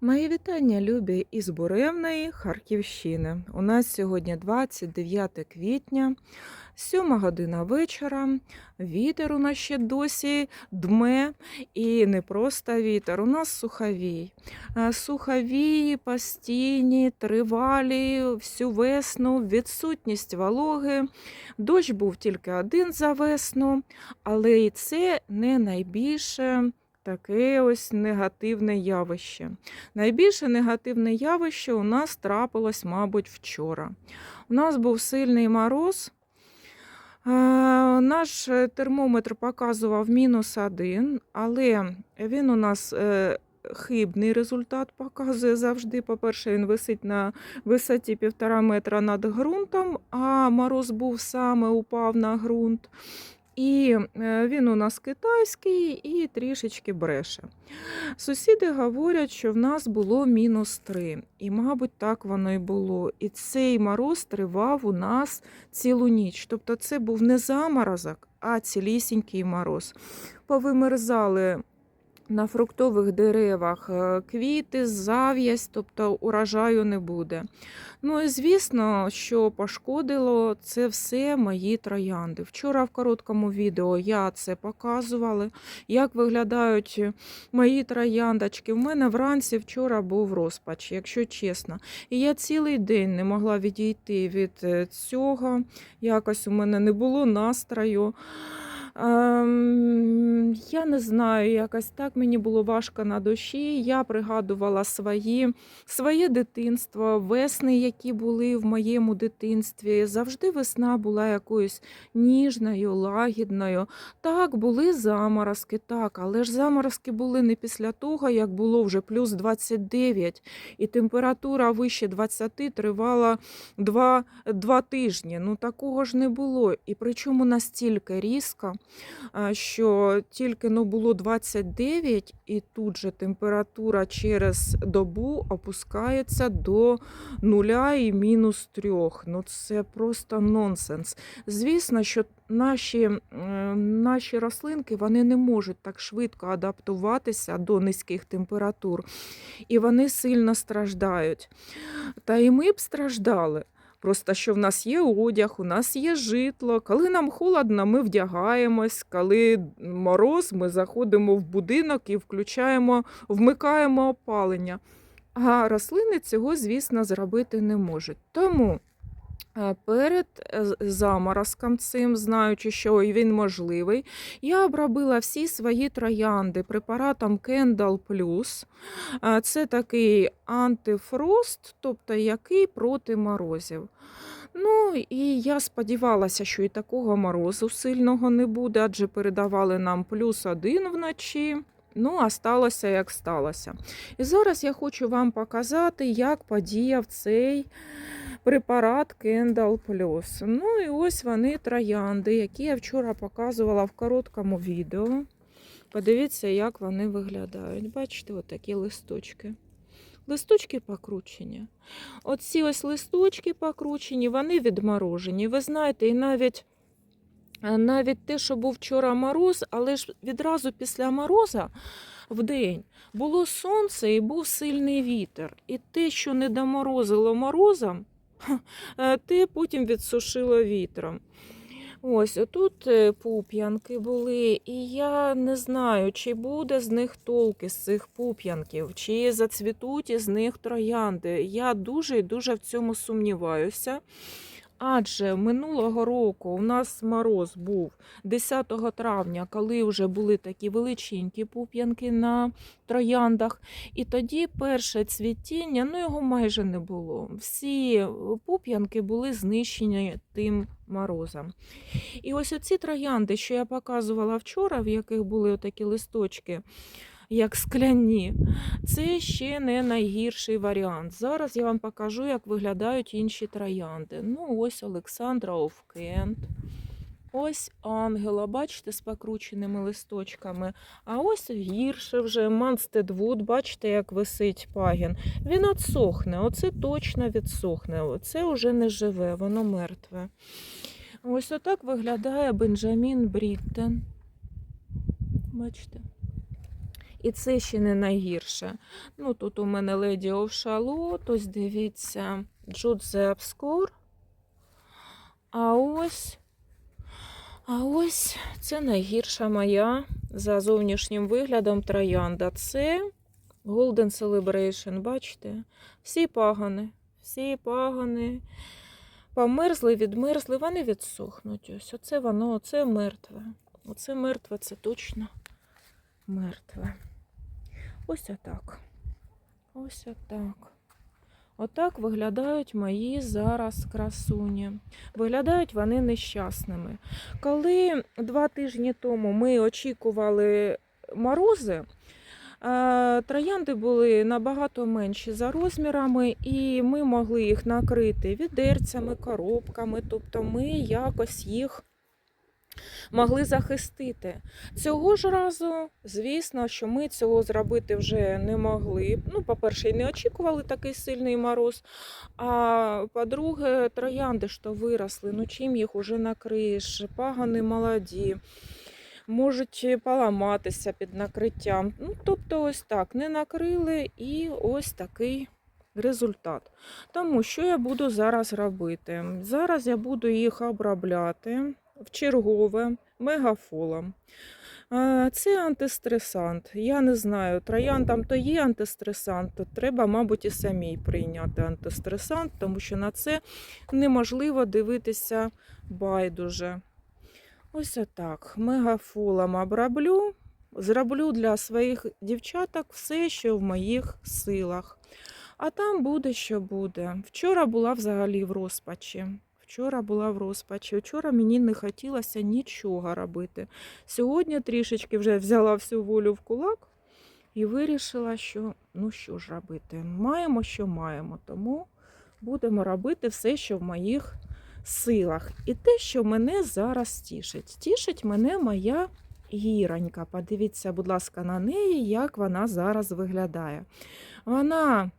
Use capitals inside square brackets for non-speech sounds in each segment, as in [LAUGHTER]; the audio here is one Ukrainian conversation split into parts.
Мої вітання, любі із Буремної Харківщини. У нас сьогодні 29 квітня, 7 година вечора. Вітер у нас ще досі дме, і не просто вітер, у нас суховій. Е, Суховії постійні, тривалі, всю весну, відсутність вологи. Дощ був тільки один за весну, але і це не найбільше таке ось негативне явище. Найбільше негативне явище у нас трапилось, мабуть, вчора. У нас був сильний мороз. Е, Наш е, термометр показував мінус один, але він у нас е, хибний результат показує завжди. По-перше, він висить на висоті півтора метра над ґрунтом, а мороз був саме упав на ґрунт. І е, він у нас китайський і трішечки бреше. Сусіди говорять, що в нас було мінус 3. І, мабуть, так воно і було. І цей мороз тривав у нас цілу ніч. Тобто це був не заморозок, а цілісінький мороз. Повимерзали на фруктових деревах е, квіти, зав'язь, тобто урожаю не буде. Ну і звісно, що пошкодило це все мої троянди. Вчора в короткому відео я це показувала, як виглядають мої трояндочки. У мене вранці вчора був розпач, якщо чесно. І я цілий день не могла відійти від е, цього. Якось у мене не було настрою. Ем, я не знаю, якось так мені було важко на душі. Я пригадувала свої, своє дитинство, весни, які були в моєму дитинстві. Завжди весна була якоюсь ніжною, лагідною. Так, були заморозки, так, але ж заморозки були не після того, як було вже плюс 29, і температура вище 20 тривала два, два тижні. Ну такого ж не було. І причому настільки різко що тільки ну, було 29, і тут же температура через добу опускається до нуля і мінус трьох. Ну це просто нонсенс. Звісно, що наші, наші рослинки вони не можуть так швидко адаптуватися до низьких температур, і вони сильно страждають. Та і ми б страждали. Просто що в нас є одяг, у нас є житло. Коли нам холодно, ми вдягаємось. Коли мороз, ми заходимо в будинок і включаємо, вмикаємо опалення. А рослини цього, звісно, зробити не можуть. Тому перед е, заморозком цим, знаючи, що він можливий, я обробила всі свої троянди препаратом Kendall Plus. Е, Це такий антифрост, тобто який проти морозів. Ну і я сподівалася, що і такого морозу сильного не буде, адже передавали нам плюс один вночі. Ну, а сталося як сталося. І зараз я хочу вам показати, як подіяв цей препарат Kendall Plus. Ну і ось вони троянди, які я вчора показувала в короткому відео. Подивіться, як вони виглядають. Бачите, отакі листочки. Листочки покручені. Оці ось листочки покручені, вони відморожені. Ви знаєте, і навіть, е, навіть те, що був вчора мороз, але ж відразу після мороза в день було сонце і був сильний вітер. І те, що не доморозило морозом, те потім відсушило вітром. Ось отут е, пуп'янки були, і я не знаю, чи буде з них толки з цих пуп'янків, чи зацвітуть із них троянди. Я дуже і дуже в цьому сумніваюся. Адже минулого року у нас мороз був 10 травня, коли вже були такі величенькі пуп'янки на трояндах. І тоді перше цвітіння, ну його майже не було. Всі пуп'янки були знищені тим морозом. І ось оці троянди, що я показувала вчора, в яких були такі листочки, як скляні, це ще не найгірший варіант. Зараз я вам покажу, як виглядають інші троянди. Ну, ось Олександра Овкент. Ось ангела, бачите, з покрученими листочками. А ось гірше вже Манстедвуд, бачите, як висить пагін. Він отсохне, оце точно відсохне. Оце вже не живе, воно мертве. Ось отак виглядає Бенджамін Бріттен. Бачите? І це ще не найгірше. Ну, тут у мене of Shalot, ось дивіться, the Obscure. А ось, а ось це найгірша моя за зовнішнім виглядом троянда. Це Golden Celebration, бачите? Всі пагани, всі пагани. Померзли, відмерзли, вони відсохнуть. Ось оце воно, оце мертве. Оце мертве, це точно мертве. Ось отак. Ось отак. Отак виглядають мої зараз красуні. Виглядають вони нещасними. Коли два тижні тому ми очікували морози, е, троянди були набагато менші за розмірами, і ми могли їх накрити відерцями, коробками, тобто ми якось їх могли захистити. Цього ж разу, звісно, що ми цього зробити вже не могли. Ну, по-перше, і не очікували такий сильний мороз. А по-друге, троянди то виросли. Ну чим їх уже накриєш? Пагани молоді. Можуть поламатися під накриттям. Ну, тобто, ось так не накрили, і ось такий результат. Тому що я буду зараз робити? Зараз я буду їх обробляти в чергове мегафолом. Е, Це антистресант. Я не знаю, трояндам то є антистресант, то треба, мабуть, і самій прийняти антистресант, тому що на це неможливо дивитися байдуже. Ось отак. Мегафолом оброблю. Зроблю для своїх дівчаток все, що в моїх силах. А там буде, що буде. Вчора була взагалі в розпачі. Вчора була в розпачі. Вчора мені не хотілося нічого робити. Сьогодні трішечки вже взяла всю волю в кулак і вирішила, що ну що ж робити. Маємо, що маємо. Тому будемо робити все, що в моїх силах. І те, що мене зараз тішить. Тішить мене моя гіронька. Подивіться, будь ласка, на неї, як вона зараз виглядає. Вона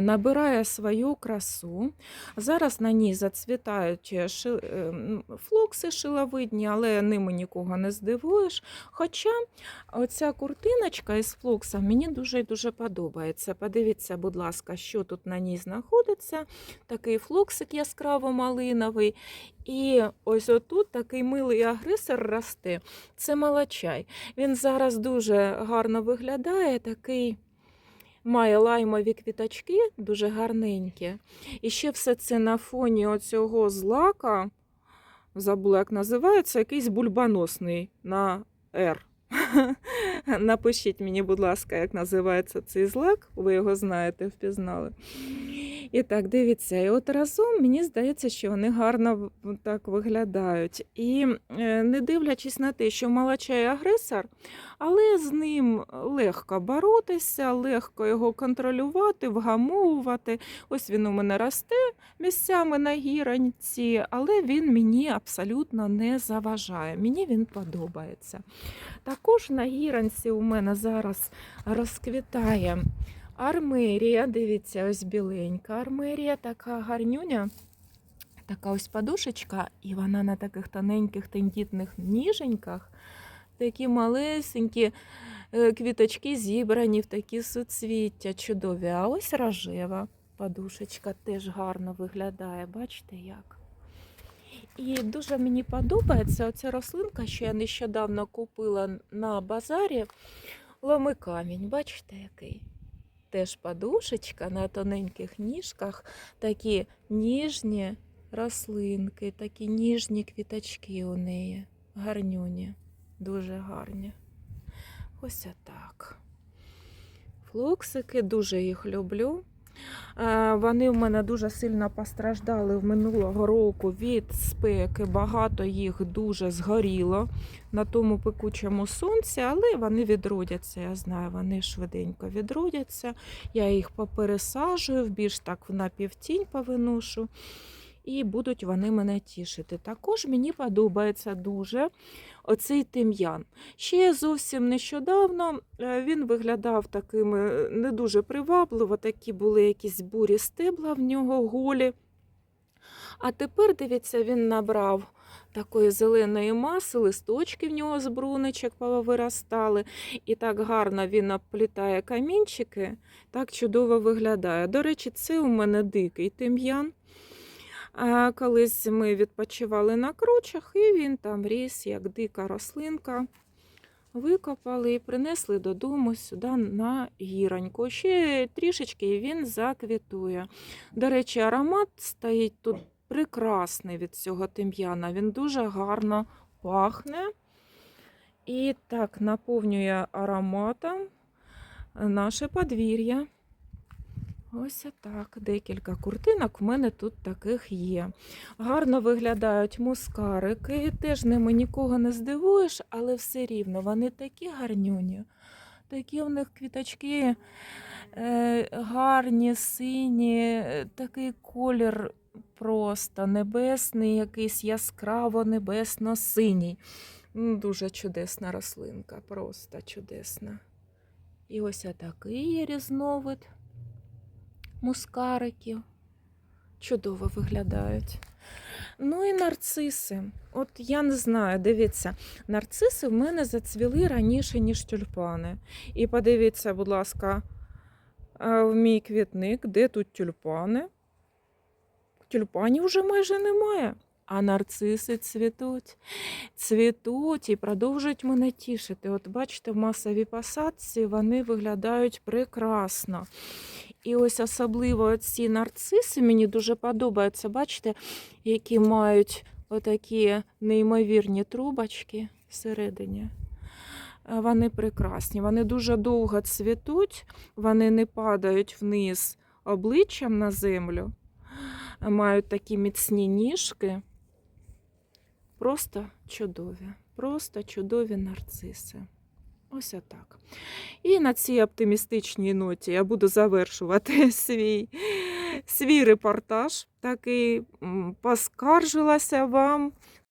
набирає свою красу. Зараз на ній зацвітають ши- е, флокси шиловидні, але ними нікого не здивуєш. Хоча оця куртиночка із флоксом мені дуже і дуже подобається. Подивіться, будь ласка, що тут на ній знаходиться. Такий флоксик яскраво малиновий. І ось отут такий милий агресор росте. Це малачай. Він зараз дуже гарно виглядає, такий має лаймові квіточки, дуже гарненькі. І ще все це на фоні оцього злака, забула, як називається, якийсь бульбаносний на «Р». [LAUGHS] Напишіть мені, будь ласка, як називається цей злак, ви його знаєте, впізнали. І так, дивіться, і от разом мені здається, що вони гарно так виглядають. І е, не дивлячись на те, що малачай агресор, але з ним легко боротися, легко його контролювати, вгамовувати. Ось він у мене росте місцями на гіроньці, але він мені абсолютно не заважає. Мені він подобається. Також на гіронці у мене зараз розквітає армерія. Дивіться, ось біленька армерія, така гарнюня. Така ось подушечка, і вона на таких тоненьких тендітних ніженьках. Такі малесенькі е, квіточки зібрані в такі суцвіття чудові. А ось рожева подушечка теж гарно виглядає. Бачите як? І дуже мені подобається оця рослинка, що я нещодавно купила на базарі. Ломи камінь, бачите, який? Теж подушечка на тоненьких ніжках, такі ніжні рослинки, такі ніжні квіточки у неї. Гарнюні, дуже гарні. Ось отак. Флоксики, дуже їх люблю. Е, Вони в мене дуже сильно постраждали в минулого року від спеки. Багато їх дуже згоріло на тому пекучому сонці, але вони відродяться. Я знаю, вони швиденько відродяться. Я їх попересажую, більш так в напівтінь повиношу. І будуть вони мене тішити. Також мені подобається дуже оцей тим'ян. Ще зовсім нещодавно е, він виглядав таким е, не дуже привабливо, такі були якісь бурі стебла в нього голі. А тепер, дивіться, він набрав такої зеленої маси, листочки в нього з бруничок повиростали. І так гарно він оплітає камінчики, так чудово виглядає. До речі, це у мене дикий тим'ян. Колись ми відпочивали на кручах, і він там ріс, як дика рослинка. Викопали і принесли додому сюди на гіроньку. Ще трішечки він заквітує. До речі, аромат стоїть тут прекрасний від цього тим'яна. Він дуже гарно пахне. І так наповнює ароматом наше подвір'я. Ось так. Декілька куртинок в мене тут таких є. Гарно виглядають мускарики. Теж ними нікого не здивуєш, але все рівно вони такі гарнюні. Такі в них квіточки е, гарні, сині, е, такий колір просто небесний, якийсь яскраво небесно-синій. Дуже чудесна рослинка, просто чудесна. І ось такий різновид мускариків. Чудово виглядають. Ну і нарциси. От я не знаю, дивіться, нарциси в мене зацвіли раніше, ніж тюльпани. І подивіться, будь ласка, е, в мій квітник, де тут тюльпани. Тюльпанів вже майже немає. А нарциси цвітуть, цвітуть і продовжують мене тішити. От бачите, в масовій посадці вони виглядають прекрасно. І ось особливо ці нарциси мені дуже подобаються. Бачите, які мають отакі неймовірні трубочки всередині. Е, Вони прекрасні, вони дуже довго цвітуть, вони не падають вниз обличчям на землю, мають такі міцні ніжки. Просто чудові, просто чудові нарциси. Ось отак. І на цій оптимістичній ноті я буду завершувати [LAUGHS] свій, свій репортаж. Такий поскаржилася вам